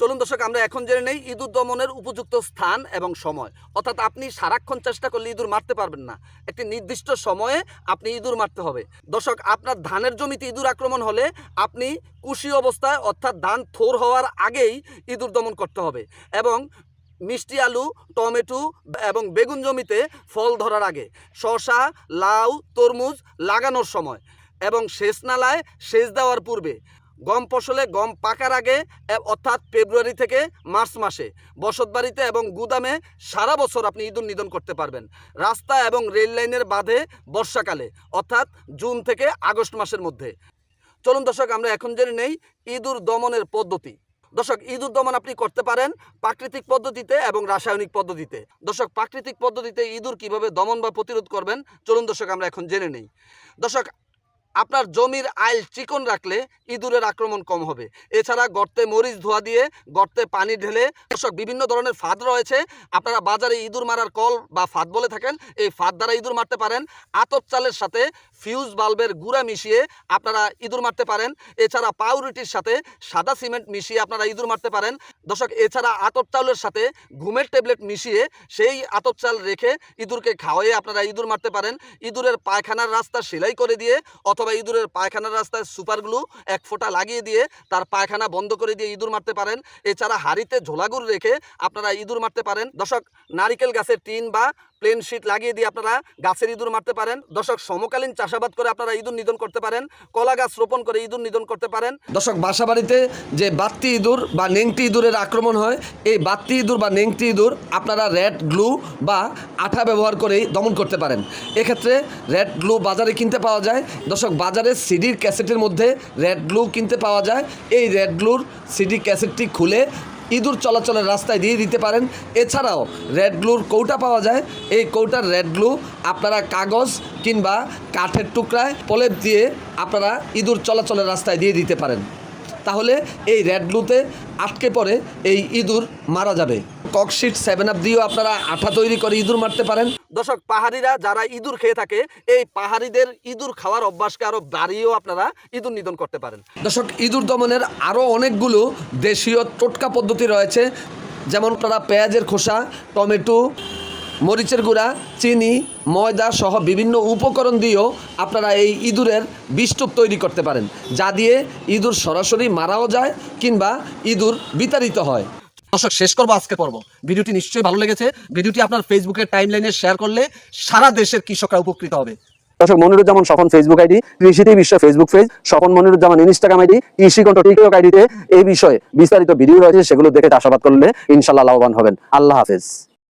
চলুন দর্শক, আমরা এখন জেনে নেই ইঁদুর দমনের উপযুক্ত স্থান এবং সময়। অর্থাৎ আপনি সারাক্ষণ চেষ্টা করলে ইঁদুর মারতে পারবেন না। একটি নির্দিষ্ট সময়ে আপনি ইঁদুর মারতে হবে। দর্শক, আপনার ধানের জমিতে ইঁদুর আক্রমণ হলে আপনি কুশি অবস্থায়, অর্থাৎ ধান থোর হওয়ার আগেই ইঁদুর দমন করতে হবে এবং মিষ্টি আলু, টমেটো এবং বেগুন জমিতে ফল ধরার আগে শসা, লাউ, তরমুজ লাগানোর সময় এবং সেচ নালায় সেচ দেওয়ার পূর্বে গম ফসলে গম পাকার আগে অর্থাৎ ফেব্রুয়ারি থেকে মার্চ মাসে। বসতবাড়িতে এবং গুদামে সারা বছর আপনি ইঁদুর নিধন করতে পারবেন। রাস্তা এবং রেল লাইনের বাঁধে বর্ষাকালে, অর্থাৎ জুন থেকে আগস্ট মাসের মধ্যে। চলুন দর্শক, আমরা এখন জেনে নেই ইঁদুর দমনের পদ্ধতি। দর্শক, ইঁদুর দমন আপনি করতে পারেন প্রাকৃতিক পদ্ধতিতে এবং রাসায়নিক পদ্ধতিতে। দর্শক, প্রাকৃতিক পদ্ধতিতে ইঁদুর কীভাবে দমন বা প্রতিরোধ করবেন, চলুন দর্শক, আমরা এখন জেনে নেই। দর্শক আপনার জমির আইল চিকন রাখলে ইঁদুরের আক্রমণ কম হবে। এছাড়া গর্তে মরিচ ধোয়া দিয়ে গর্তে পানি ঢেলে দর্শক বিভিন্ন ধরনের ফাঁদ রয়েছে। আপনারা বাজারে ইঁদুর মারার কল বা ফাঁদ বলে থাকেন, এই ফাঁদ দ্বারা ইঁদুর মারতে পারেন। আতপ চালের সাথে ফিউজ বাল্বের গুঁড়া মিশিয়ে আপনারা ইঁদুর মারতে পারেন। এছাড়া পাউরুটির সাথে সাদা সিমেন্ট মিশিয়ে আপনারা ইঁদুর মারতে পারেন। দর্শক, এছাড়া আতপ চাউলের সাথে ঘুমের ট্যাবলেট মিশিয়ে সেই আতপ চাল রেখে ইঁদুরকে খাওয়াইয়ে আপনারা ইঁদুর মারতে পারেন। ইঁদুরের পায়খানার রাস্তা সেলাই করে দিয়ে অথবা ইঁদুরের পায়খানার রাস্তায় সুপার গ্লু এক ফোঁটা লাগিয়ে দিয়ে তার পায়খানা বন্ধ করে দিয়ে ইঁদুর মারতে পারেন। এছাড়া হাড়িতে ঝোলাগুড় রেখে আপনারা ইঁদুর মারতে পারেন। দর্শক, নারিকেল গাছের টিন বা প্লেন শিট লাগিয়ে দিয়ে আপনারা গাছের ইঁদুর মারতে পারেন। দর্শক, সমকালীন চাষাবাদ করে আপনারা ইঁদুর নিধন করতে পারেন। কলা গাছ রোপণ করে ইঁদুর নিধন করতে পারেন। দর্শক বাসা বাড়িতে যে বাত্তি ইঁদুর বা নেংটি ইঁদুরের আক্রমণ হয়, এই বাত্তি ইঁদুর বা নেংটি ইঁদুর আপনারা রেড গ্লু বা আঠা ব্যবহার করেই দমন করতে পারেন। এক্ষেত্রে রেড গ্লু বাজারে কিনতে পাওয়া যায়। দর্শক বাজারে সিডির ক্যাসেটের মধ্যে রেড গ্লু কিনতে পাওয়া যায়। এই রেড গ্লুর সিডি ক্যাসেটটি খুলে ইঁদুর চলাচলের রাস্তায় দিয়ে দিতে পারেন। এছাড়াও রেড গ্লুর কৌটা পাওয়া যায়। এই কৌটার রেড গ্লু আপনারা কাগজ কিংবা কাঠের টুকরায় প্রলেপ দিয়ে আপনারা ইঁদুর চলাচলের রাস্তায় দিয়ে দিতে পারেন। তাহলে এই রেড গ্লুতে আটকে পড়ে এই ইঁদুর মারা যাবে। ককশিট সেভেন আপ দিয়েও আপনারা আঠা তৈরি করে ইঁদুর মারতে পারেন। দর্শক পাহাড়িরা যারা ইঁদুর খেয়ে থাকে এই পাহাড়িদের ইঁদুর খাওয়ার অভ্যাসকে আরও বাড়িয়েও আপনারা ইঁদুর নিধন করতে পারেন। দর্শক ইঁদুর দমনের আরও অনেকগুলো দেশীয় টোটকা পদ্ধতি রয়েছে। যেমন আপনারা পেঁয়াজের খোসা টমেটো মরিচের গুঁড়া চিনি ময়দা সহ বিভিন্ন উপকরণ দিয়েও আপনারা এই ইঁদুরের বিষ্টুপ তৈরি করতে পারেন। যা দিয়ে ইঁদুর সরাসরি মারাও যায় কিংবা ইঁদুর বিতাড়িত হয়। দর্শক, শেষ করব আজকে পর্ব। ভিডিওটি নিশ্চয়ই ভালো লেগেছে। ভিডিওটি আপনার ফেসবুকের টাইম লাইনে শেয়ার করলে সারা দেশের কৃষকরা উপকৃত হবে। দর্শক, মনিরুজ্জামান স্বপন ফেসবুক আইডি কৃষিতে বিশ্ব Facebook page Swapan Moniruzzaman Instagram ID Krishi Kantho TikTok আইডিতে এই বিষয়ে বিস্তারিত ভিডিও রয়েছে, সেগুলো দেখে চাষাবাদ করলে ইনশাল্লাহ লাভবান হবেন। আল্লাহ হাফেজ।